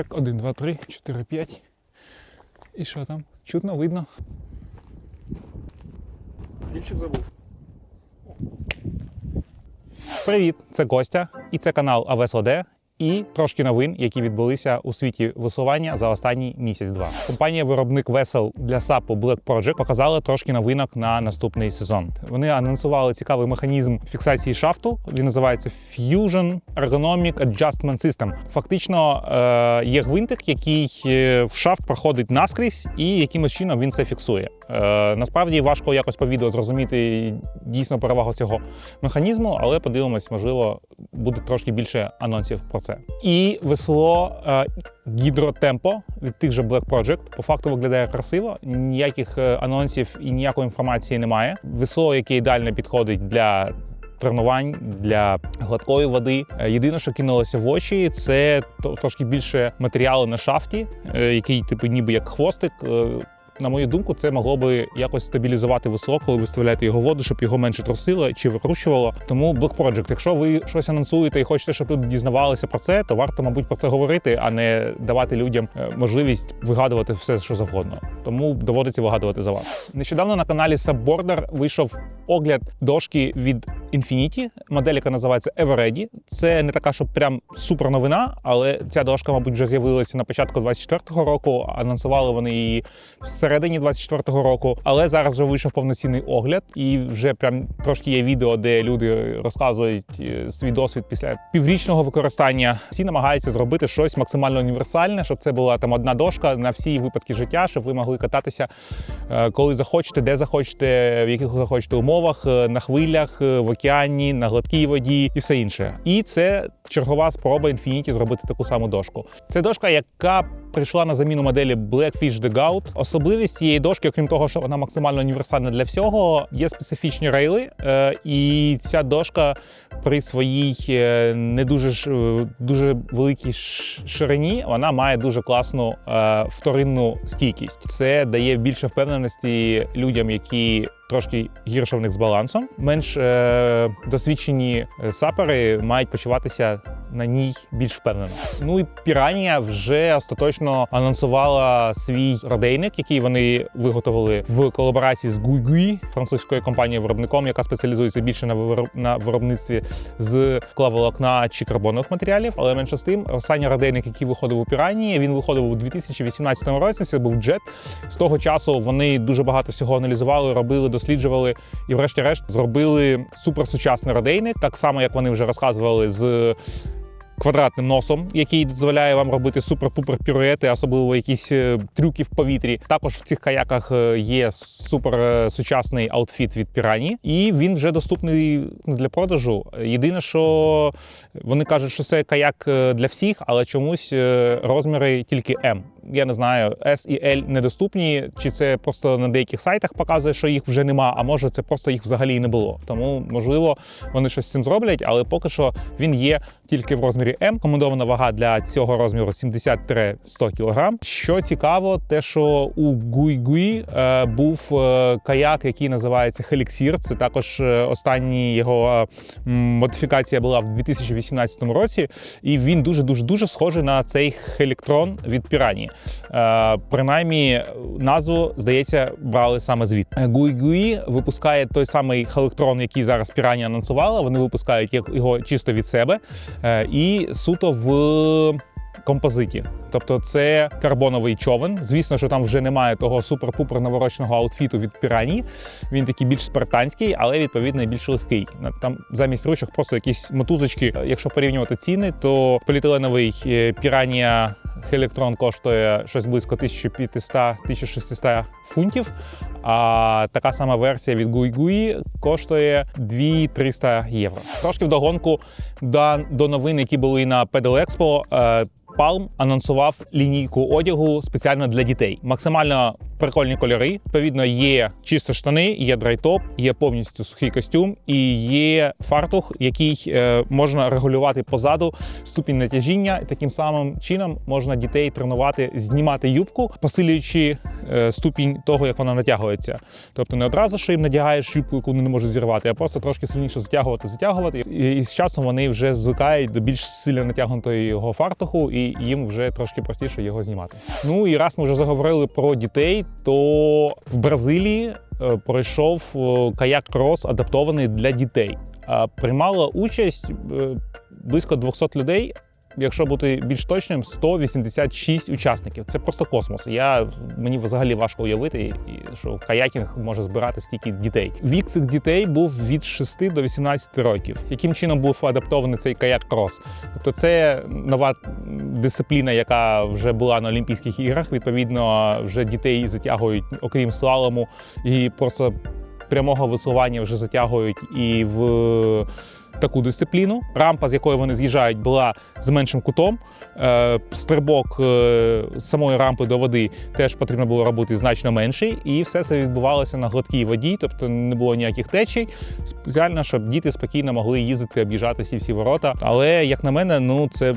Так, 1, 2, 3, 4, 5. І що там? Чутно, видно. Слідчик забув. Привіт, це Костя, і це канал АВС ОД. І трошки новин, які відбулися у світі веслування за останній місяць-два. Компанія-виробник весел для САПу Black Project показала трошки новинок на наступний сезон. Вони анонсували цікавий механізм фіксації шафту. Він називається Fusion Ergonomic Adjustment System. Фактично е, є гвинтик, який е, в шафт проходить наскрізь, і якимось чином він це фіксує. Е, насправді важко якось по відео зрозуміти дійсно перевагу цього механізму, але подивимось, можливо, буде трошки більше анонсів про це. І весло е, гідротемпо від тих же Black Project по факту виглядає красиво. Ніяких е, анонсів і ніякої інформації немає. Весло, яке ідеально підходить для. Тренувань для гладкої води. Е, Єдине, що кинулося в очі, це трошки більше матеріалу на шафті, який типу ніби як хвостик. На мою думку, це могло би якось стабілізувати весло, коли ви його в воду, щоб його менше трусило чи викручувало. Тому Black Project, якщо ви щось анонсуєте і хочете, щоб люди дізнавалися про це, то варто, мабуть, про це говорити, а не давати людям е, можливість вигадувати все, що завгодно. Тому доводиться вигадувати за вас. Нещодавно на каналі Subborder вийшов огляд дошки від Infinity, модель, яка називається Everready. Це не така, що прям супер новина, але ця дошка, мабуть, вже з'явилася на початку 24-го року. Анонсували вони її всередині 24-го року. Але зараз вже вийшов повноцінний огляд, і вже прям трошки є відео, де люди розказують е, свій досвід після піврічного використання. Всі намагаються зробити щось максимально універсальне, щоб це була там одна дошка на всі випадки життя, щоб ви могли кататися е, коли захочете, де захочете, в яких захочете умовах, е, на хвилях, в океані, на гладкій воді і все інше. І це чергова спроба Infinity зробити таку саму дошку. Це дошка, яка прийшла на заміну моделі Blackfish The. Особливість цієї дошки, окрім того, що вона максимально універсальна для всього, є специфічні рейли, е, і ця дошка при своїй е, не дуже е, дуже великій ширині вона має дуже класну вторинну стійкість. Це дає більше впевненості людям, які трошки гірше в них з балансом. Менш е, досвідчені е, сапери мають почуватися на ній більш впевнено. Ну і Піранія вже остаточно анонсувала свій родейник, який вони виготовили в колаборації з Гуйгуй, французькою компанією виробником, яка спеціалізується більше на вироб- виробництві з клаволокна чи карбонових матеріалів. Але менше з тим, останній родейник, який виходив у Піранії, він виходив у 2018 році. Це був джет. З того часу вони дуже багато всього аналізували, робили, досліджували і, врешті-решт, зробили суперсучасний родейник, так само як вони вже розказували з. Квадратним носом, який дозволяє вам робити супер-пупер піруети, особливо якісь е, трюки в повітрі. Також в цих каяках е, є супер е, сучасний аутфіт від Пірані, і він вже доступний для продажу. Єдине, що вони кажуть, що це каяк для всіх, але чомусь розміри тільки М. Я не знаю, S і L недоступні, чи це просто на деяких сайтах показує, що їх вже нема, а може це просто їх взагалі не було. Тому можливо вони щось з цим зроблять, але поки що він є тільки в розмірі М. Комендована вага для цього розміру 70-100 кг. Що цікаво, те, що у Гуй-Гуй е, був е, каяк, який називається Хеліксір. Це також е, останній його е, модифікація була в 2018 році, і він дуже дуже дуже схожий на цей Хеліктрон від Пірані. Е, принаймні, назву здається брали саме звідти. Гуй-Гуй випускає той самий Хеліктрон, який зараз Пірані анонсувала. Вони випускають його чисто від себе е, суто в. Композиті, тобто це карбоновий човен. Звісно, що там вже немає того супер-пупер навороченого аутфіту від пірані. Він такий більш спартанський, але відповідно більш легкий. Там замість ручок просто якісь мотузочки. Якщо порівнювати ціни, то поліетиленовий е, піранія Хелектрон коштує щось близько 1500-1600 фунтів. А така сама версія від Гуй-Гуї коштує 2-300 євро. Трошки вдогонку до, новин, які були на Pedal Expo, е, Palm анонсував лінійку одягу спеціально для дітей. Максимально прикольні кольори. Відповідно, є чисто штани, є драйтоп, є повністю сухий костюм і є фартух, який е, можна регулювати позаду ступінь натяжіння. Таким самим чином можна дітей тренувати, знімати юбку, посилюючи ступінь того, як вона натягується. Тобто не одразу що їм надягаєш юбку, яку вони не можуть зірвати, а просто трошки сильніше затягувати, затягувати. І, і з часом вони вже звикають до більш сильно натягнутого фартуху, і їм вже трошки простіше його знімати. Ну і раз ми вже заговорили про дітей, то в Бразилії е, пройшов е, каяк крос адаптований для дітей. А Приймало участь е, близько 200 людей. Якщо бути більш точним, 186 учасників. Це просто космос. Я мені взагалі важко уявити, що каякінг може збирати стільки дітей. Вік цих дітей був від 6 до 18 років. Яким чином був адаптований цей каяк крос? Тобто, це нова дисципліна, яка вже була на Олімпійських іграх. Відповідно, вже дітей затягують, окрім слалому, і просто прямого висування вже затягують і в таку дисципліну. Рампа, з якої вони з'їжджають, була з меншим кутом. Е, Стрибок е, з самої рампи до води теж потрібно було робити значно менший, і все це відбувалося на гладкій воді, тобто не було ніяких течій. Спеціально, щоб діти спокійно могли їздити, об'їжджати всі всі ворота. Але як на мене, ну це.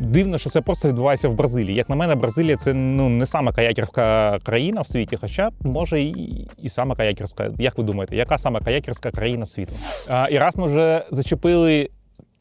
Дивно, що це просто відбувається в Бразилії. Як на мене, Бразилія це ну не сама каякерська країна в світі, хоча може і, і сама каякерська. Як ви думаєте, яка сама каякерська країна світу? А, і раз ми вже зачепили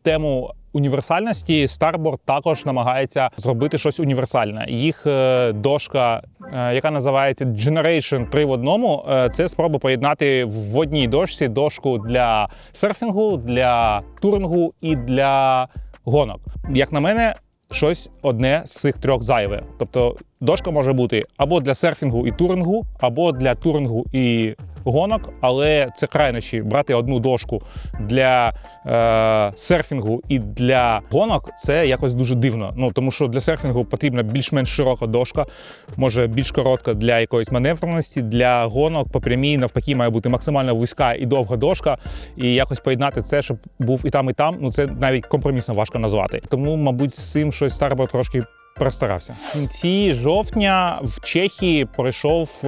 тему універсальності, Starboard також намагається зробити щось універсальне. Їх е, дошка, е, яка називається Generation 3 в одному, е, це спроба поєднати в одній дошці дошку для серфінгу, для турингу і для гонок. Як на мене, щось одне з цих трьох зайве. Тобто дошка може бути або для серфінгу і турингу, або для турингу і гонок, але це крайнощі брати одну дошку для е, серфінгу і для гонок це якось дуже дивно. Ну тому що для серфінгу потрібна більш-менш широка дошка, може більш коротка для якоїсь маневреності. Для гонок по прямій навпаки має бути максимально вузька і довга дошка, і якось поєднати це, щоб був і там, і там. Ну це навіть компромісно важко назвати. Тому, мабуть, з цим щось Starboard трошки Перестарався в кінці жовтня в Чехії пройшов е,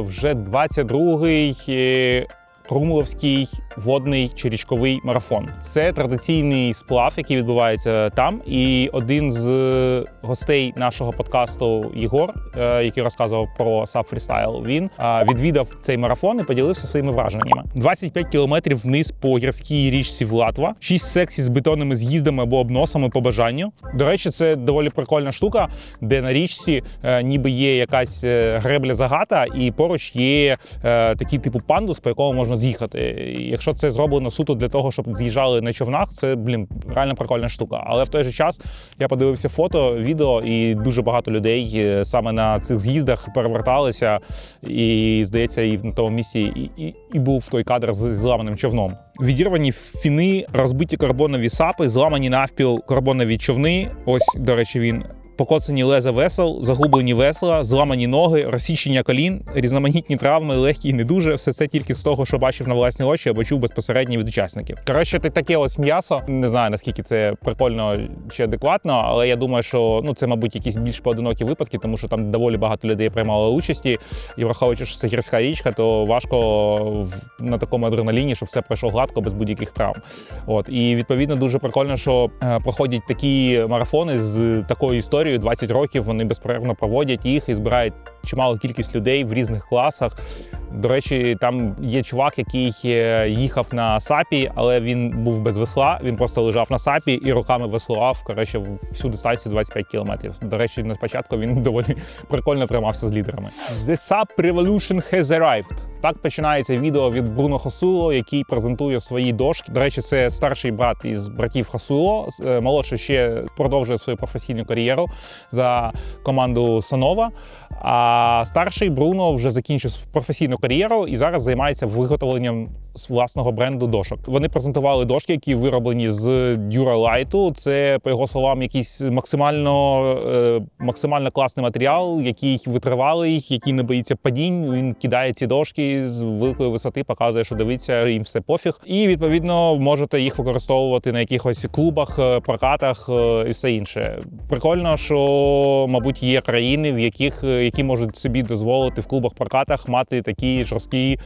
вже 22-й е, Крумловський водний чи річковий марафон. Це традиційний сплав, який відбувається там. І один з гостей нашого подкасту Єгор, е, який розказував про SAP Freestyle, він е, відвідав цей марафон і поділився своїми враженнями. 25 кілометрів вниз по гірській річці Влатва, 6 секцій з бетонними з'їздами або обносами по бажанню. До речі, це доволі прикольна штука, де на річці е, ніби є якась е, гребля загата, і поруч є е, такий типу пандус, по якому можна з'їхати. Якщо це зроблено суто для того, щоб з'їжджали на човнах, це блін реально прикольна штука. Але в той же час я подивився фото, відео, і дуже багато людей е, саме на цих з'їздах переверталися. І здається, і на тому місці і, і, і був той кадр з зламаним човном. Відірвані фіни, розбиті карбонові сапи, зламані навпіл карбонові човни. Ось, до речі, він. Покоцані леза весел, загублені весла, зламані ноги, розсічення колін, різноманітні травми, легкі і не дуже. Все це тільки з того, що бачив на власні очі або чув безпосередньо від учасників. Коротше, таке ось м'ясо. Не знаю наскільки це прикольно чи адекватно, але я думаю, що ну це, мабуть, якісь більш поодинокі випадки, тому що там доволі багато людей приймало участі. І враховуючи, що це гірська річка, то важко в- на такому адреналіні, щоб все пройшло гладко без будь-яких травм. От і відповідно дуже прикольно, що е, проходять такі марафони з такою історією. 20 років вони безперервно проводять їх і збирають чималу кількість людей в різних класах. До речі, там є чувак, який е, їхав на сапі, але він був без весла. Він просто лежав на сапі і руками веслував коротше, всю дистанцію 25 кілометрів. До речі, на спочатку він доволі прикольно тримався з лідерами. The SAP Revolution has arrived. Так починається відео від Бруно Хосуло, який презентує свої дошки. До речі, це старший брат із братів Хосуло. Е, Молодший ще продовжує свою професійну кар'єру за команду Санова. А старший Бруно вже закінчив професійну кар'єру і зараз займається виготовленням власного бренду дошок. Вони презентували дошки, які вироблені з Duralite. Це, по його словам, якийсь максимально, е, максимально класний матеріал, який витривалий, який не боїться падінь. Він кидає ці дошки з великої висоти, показує, що дивиться, їм все пофіг. І відповідно можете їх використовувати на якихось клубах, е, прокатах е, і все інше. Прикольно, що мабуть є країни, в яких які можуть собі дозволити в клубах прокатах мати такі жорсткі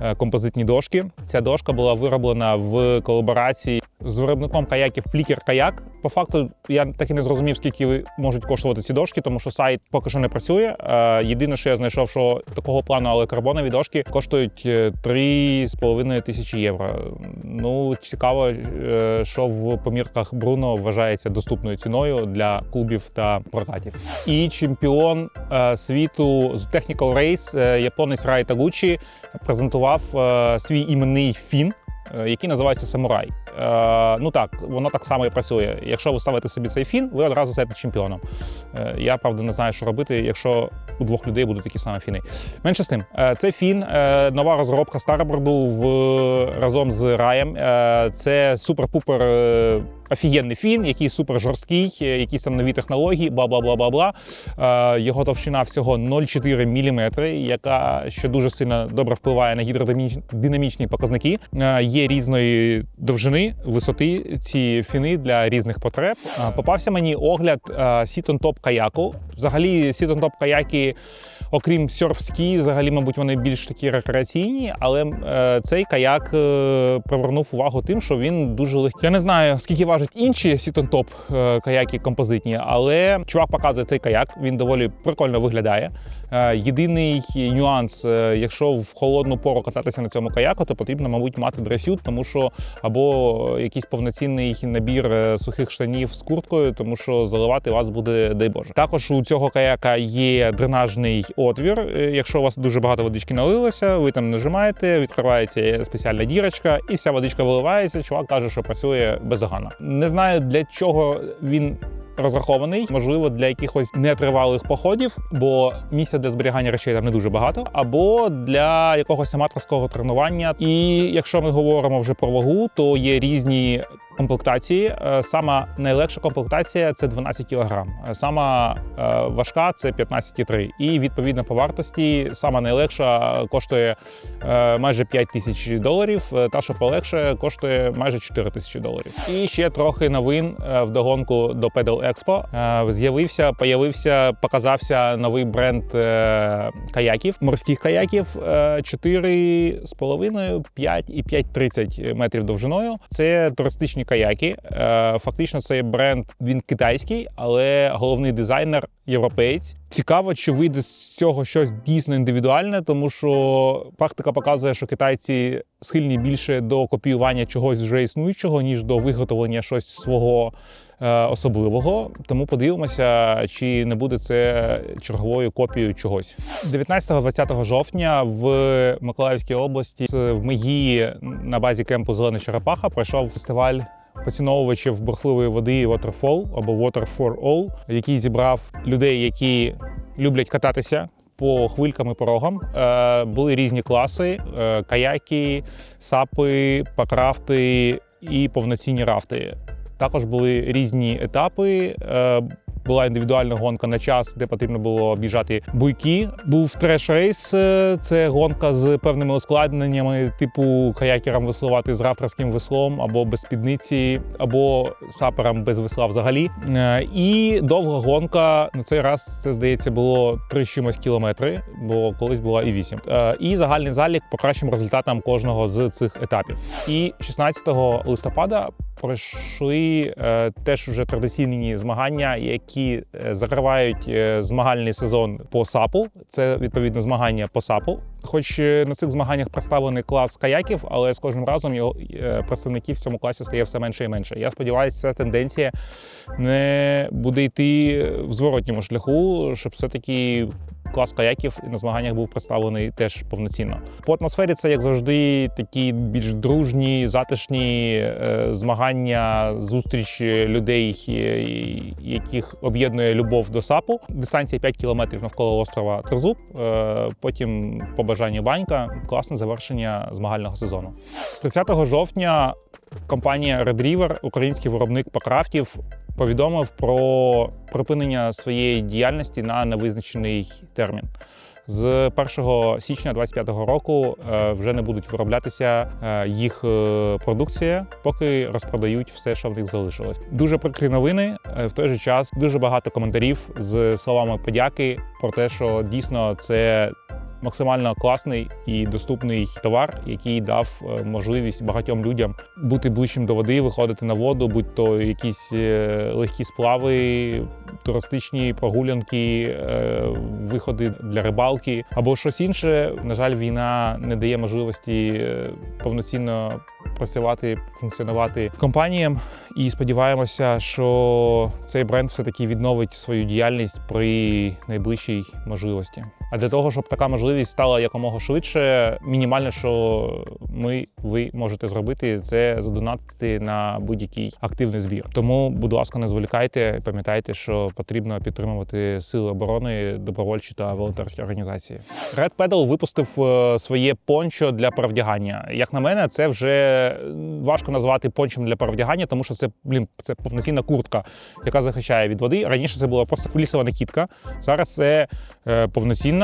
е, композитні дошки. Ця дошка була вироблена в колаборації з виробником каяків Плікер Каяк. По факту я так і не зрозумів, скільки можуть коштувати ці дошки, тому що сайт поки що не працює. Е, Єдине, що я знайшов, що такого плану, але карбонові дошки коштують е, 3,5 тисячі євро. Ну цікаво, е, що в помірках Бруно вважається доступною ціною для клубів та прокатів. І чемпіон е, світу з Technical Race, е, японець Рай Тагучі, презентував е, свій іменний фін, е, який називається Самурай. Е, ну так, воно так само і працює. Якщо ви ставите собі цей фін, ви одразу стаєте чемпіоном. Е, я правда не знаю, що робити, якщо у двох людей будуть такі самі фіни. Менше з тим, е, це фін, нова розробка староборду в разом з Раєм. Це супер-пупер. Офігенний фін, який супер жорсткий, якісь там нові технології, бла бла бла бла бла. Його товщина всього 0,4 мм, яка ще дуже сильно добре впливає на гідродинамічні показники. Є різної довжини, висоти ці фіни для різних потреб. Попався мені огляд Сітон Топ каяку. Взагалі, Сітон Топ каяки. Окрім серф-скі, взагалі, мабуть, вони більш такі рекреаційні, але е, цей каяк е, привернув увагу тим, що він дуже легкий. Я не знаю, скільки важать інші сітон-топ е, каяки композитні, але чувак показує цей каяк. Він доволі прикольно виглядає. Єдиний нюанс, якщо в холодну пору кататися на цьому каяку, то потрібно, мабуть, мати дресют, тому що або якийсь повноцінний набір е, сухих штанів з курткою, тому що заливати вас буде дай Боже. Також у цього каяка є дренажний отвір. Е, Якщо у вас дуже багато водички налилося, ви там нажимаєте, відкривається спеціальна дірочка, і вся водичка виливається. Чувак каже, що працює бездоганно. Не знаю для чого він. Розрахований, можливо, для якихось нетривалих походів, бо місця для зберігання речей там не дуже багато, або для якогось аматорського тренування. І якщо ми говоримо вже про вагу, то є різні комплектації. Е, Сама найлегша комплектація це 12 кг. Сама е, важка це 15,3. І відповідно по вартості сама найлегша коштує е, майже 5 тисяч доларів. е, Та, що полегше, коштує майже 4 тисячі доларів. І ще трохи новин е, вдогонку до Pedal Expo. Е, З'явився, появився, показався новий бренд е, каяків, морських каяків е, 4,5, 5 і 5,30 метрів довжиною. Це туристичні каяки. Е, Фактично, це бренд він китайський, але головний дизайнер європейць. Цікаво, чи вийде з цього щось дійсно індивідуальне, тому що практика показує, що китайці схильні більше до копіювання чогось вже існуючого, ніж до виготовлення щось свого. Е, Особливого, тому подивимося, чи не буде це черговою копією чогось. 19-20 жовтня в Миколаївській області в Мегії на базі кемпу Зелена Черепаха пройшов фестиваль поціновувачів бурхливої води Waterfall або Water for All, який зібрав людей, які люблять кататися. По хвилькам і порогам Е, були різні класи: е, каяки, сапи, пакрафти і повноцінні рафти. Також були різні етапи. Е, була індивідуальна гонка на час, де потрібно було об'їжджати буйки. Був треш-рейс, е, це гонка з певними ускладненнями, типу каякерам веслувати з рафтерським веслом або без спідниці, або саперам без весла взагалі. Е, І довга гонка на цей раз це здається було 3 чимось кілометри, бо колись була і 8. Е, І загальний залік по кращим результатам кожного з цих етапів. І 16 листопада пройшли е, теж вже традиційні змагання, які е, закривають е, змагальний сезон по САПу. Це відповідно змагання по САПу. Хоч на цих змаганнях представлений клас каяків, але з кожним разом його представників в цьому класі стає все менше і менше. Я сподіваюся, ця тенденція не буде йти в зворотньому шляху, щоб все-таки клас каяків на змаганнях був представлений теж повноцінно. По атмосфері це як завжди такі більш дружні, затишні е, змагання, зустріч людей, е, яких об'єднує любов до сапу. Дистанція 5 кілометрів навколо острова Тризуб. Е, потім по бажанню банька. Класне завершення змагального сезону. 30 жовтня компанія Red River, український виробник покрафтів, повідомив про припинення своєї діяльності на невизначений термін. З 1 січня 2025 року е, вже не будуть вироблятися е, їх е, продукція, поки розпродають все, що в них залишилось. Дуже прикрі новини. В той же час дуже багато коментарів з словами подяки про те, що дійсно це максимально класний і доступний товар, який дав е, можливість багатьом людям бути ближчим до води, виходити на воду, будь то якісь е, легкі сплави, туристичні прогулянки, е, виходи для рибалки або щось інше. На жаль, війна не дає можливості повноцінно працювати, функціонувати компаніям. І сподіваємося, що цей бренд все таки відновить свою діяльність при найближчій можливості. А для того, щоб така можливість стала якомога швидше, мінімальне, що ми ви можете зробити, це задонатити на будь-який активний збір. Тому, будь ласка, не зволікайте, пам'ятайте, що потрібно підтримувати сили оборони, добровольчі та волонтерські організації. Red Pedal випустив е, своє пончо для перевдягання. Як на мене, це вже важко назвати пончем для перевдягання, тому що це блін, це повноцінна куртка, яка захищає від води. Раніше це була просто флісова накидка. Зараз це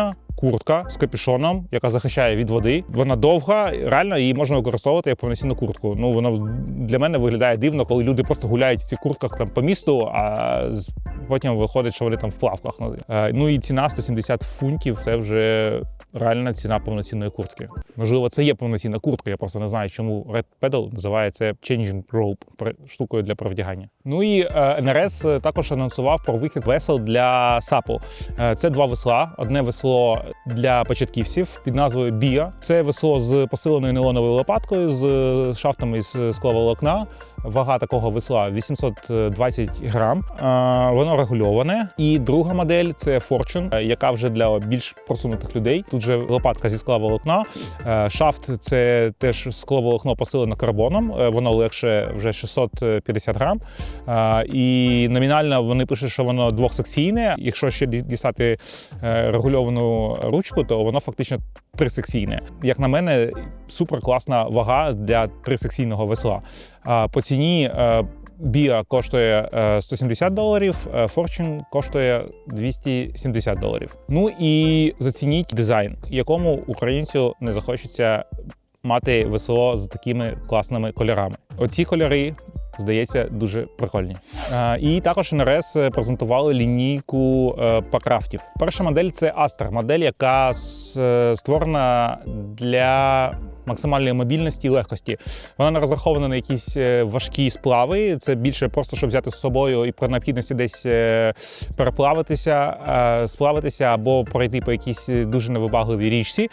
е, повноцінна куртка з капюшоном, яка захищає від води. Вона довга, реально її можна використовувати як повноцінну куртку. Ну воно для мене виглядає дивно, коли люди просто гуляють в цих куртках там по місту, а потім виходить, що вони там в плавках. Ну, е, Ну і ціна 170 фунтів це вже реальна ціна повноцінної куртки. Можливо, це є повноцінна куртка. Я просто не знаю, чому Red Pedal називає це changing rope штукою для перевдягання. Ну і е, НРС також анонсував про вихід весел для САПу. Е, Це два весла. Одне весло для початківців під назвою Біа. Це весло з посиленою нейлоновою лопаткою, з шафтами з скловолокна. Вага такого весла 820 грам. Воно регульоване. І друга модель це Fortune, е, яка вже для більш просунутих людей. Тут же лопатка зі скловолокна. Е, Шафт це теж скловолокно посилене карбоном. Е, Воно легше вже 650 грам. І номінально вони пишуть, що воно двохсекційне. Якщо ще дістати регульовану ручку, то воно фактично трисекційне. Як на мене, супер класна вага для трисекційного весла. А по ціні е, Біа коштує е, 170 доларів, е, Fortune коштує 270 доларів. Ну і зацініть дизайн, якому українцю не захочеться мати весело з такими класними кольорами. Оці кольори. Здається, дуже прикольні. Е, І також НРС презентували лінійку е, пакрафтів. Перша модель це Astra, модель, яка е, створена для максимальної мобільності і легкості. Вона не розрахована на якісь е, важкі сплави. Це більше просто щоб взяти з собою і при необхідності десь е, переплавитися, е, сплавитися або пройти по якійсь дуже невибагливій річці.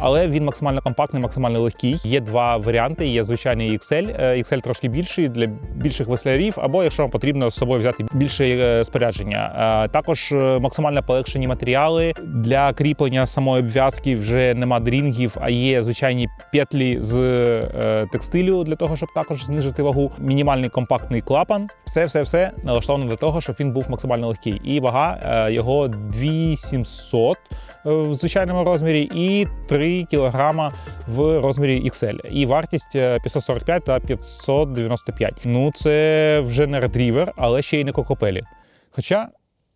Але він максимально компактний, максимально легкий. Є два варіанти: є звичайний XL. XL трошки більший для більших веслярів, або якщо вам потрібно з собою взяти більше спорядження. Також максимально полегшені матеріали для кріплення самої обв'язки вже нема дрінгів, а є звичайні петлі з е, текстилю для того, щоб також знижити вагу. Мінімальний компактний клапан. Все, все, все налаштовано для того, щоб він був максимально легкий. І вага е, його 2700 е, в звичайному розмірі і 3 кг в розмірі XL. І вартість е, 545 та 595. Ну це вже не ретрівер, але ще й не кокопелі. Хоча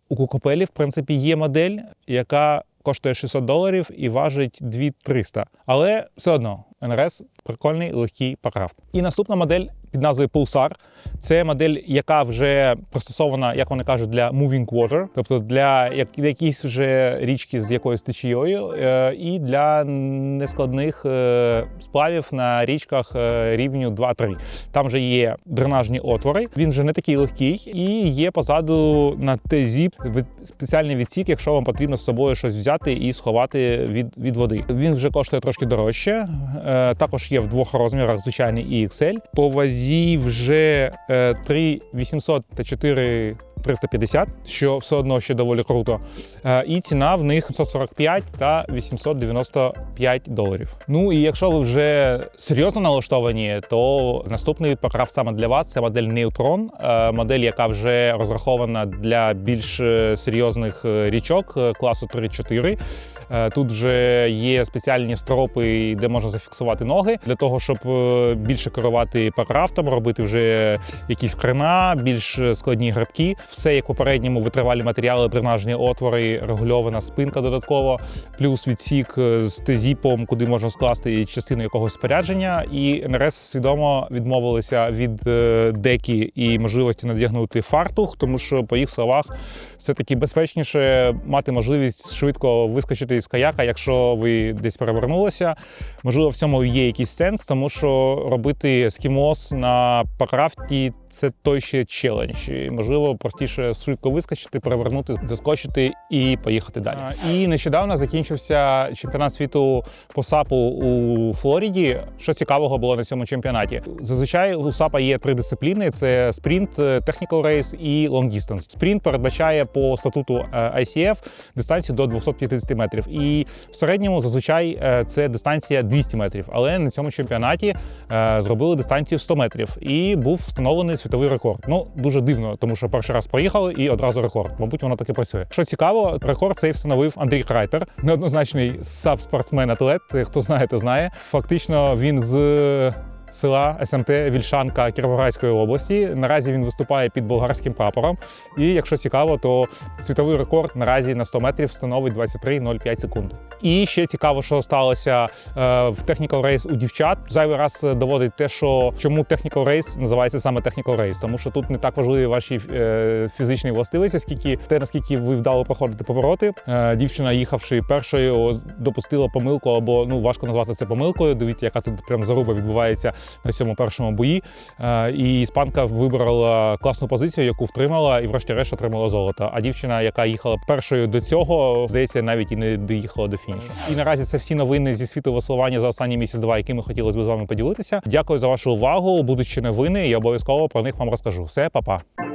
у кокопелі, в принципі, є модель, яка коштує 600 доларів і важить 2300. Але все одно НРС прикольний легкий паркрафт. І наступна модель під назвою Pulsar. Це модель, яка вже пристосована, як вони кажуть, для moving water, тобто для як, якісь вже річки з якоюсь течією, е, і для нескладних е, сплавів на річках е, рівню 2-3. Там вже є дренажні отвори. Він вже не такий легкий, і є позаду на тезі спеціальний відсік, якщо вам потрібно з собою щось взяти і сховати від, від води. Він вже коштує трошки дорожче. Також є в двох розмірах, звичайний і XL. По вазі вже е, 3800 та 4350, що все одно ще доволі круто. Е, І ціна в них 745 та 895 доларів. Ну і якщо ви вже серйозно налаштовані, то наступний покрав саме для вас це модель Neutron, е, модель, яка вже розрахована для більш серйозних річок класу 3-4. Е, Тут вже є спеціальні стропи, де можна зафіксувати ноги для того, щоб е, більше керувати пакрафтом, робити вже якісь крена, більш складні грабки. Все як попередньому витривалі матеріали, дренажні отвори, регульована спинка додатково, плюс відсік е, з тезіпом, куди можна скласти частину якогось спорядження. І НРС свідомо відмовилися від декі і можливості надягнути фартух, тому що по їх словах все таки безпечніше мати можливість швидко вискочити вийти з каяка, якщо ви десь перевернулися. Можливо, в цьому є якийсь сенс, тому що робити ескімос на пакрафті це той ще челендж. І, можливо, простіше швидко вискочити, перевернути, заскочити і поїхати далі. І нещодавно закінчився чемпіонат світу по САПу у Флориді. Що цікавого було на цьому чемпіонаті? Зазвичай у САПа є три дисципліни: це спринт, technical race і long distance. Спринт передбачає по статуту е, ICF дистанцію до 250 метрів. І в середньому зазвичай е, це дистанція 200 метрів. Але на цьому чемпіонаті е, зробили дистанцію 100 метрів і був встановлений світовий рекорд. Ну дуже дивно, тому що перший раз проїхали і одразу рекорд. Мабуть, воно таки працює. Що цікаво, рекорд цей встановив Андрій Крайтер, неоднозначний саб-спортсмен-атлет. Хто знає, то знає. Фактично він з. Села СМТ Вільшанка Кіровоградської області. Наразі він виступає під болгарським прапором. І якщо цікаво, то світовий рекорд наразі на 100 метрів становить 23,05 секунд. І ще цікаво, що сталося е, в Technical Race у дівчат. Зайвий раз доводить те, що чому Technical Race називається саме Technical Race, тому що тут не так важливі ваші е, фізичні властивості, скільки те, наскільки ви вдало проходите повороти. Е, дівчина, їхавши першою, допустила помилку, або ну важко назвати це помилкою. Дивіться, яка тут прям заруба відбувається на цьому першому бої. Е, І іспанка вибрала класну позицію, яку втримала, і врешті-решт отримала золото. А дівчина, яка їхала першою до цього, здається, навіть і не доїхала до фінішу. І наразі це всі новини зі світу веслування за останні місяць-два, якими хотілося б з вами поділитися. Дякую за вашу увагу. Будуть ще новини, і обов'язково про них вам розкажу. Все, па-па.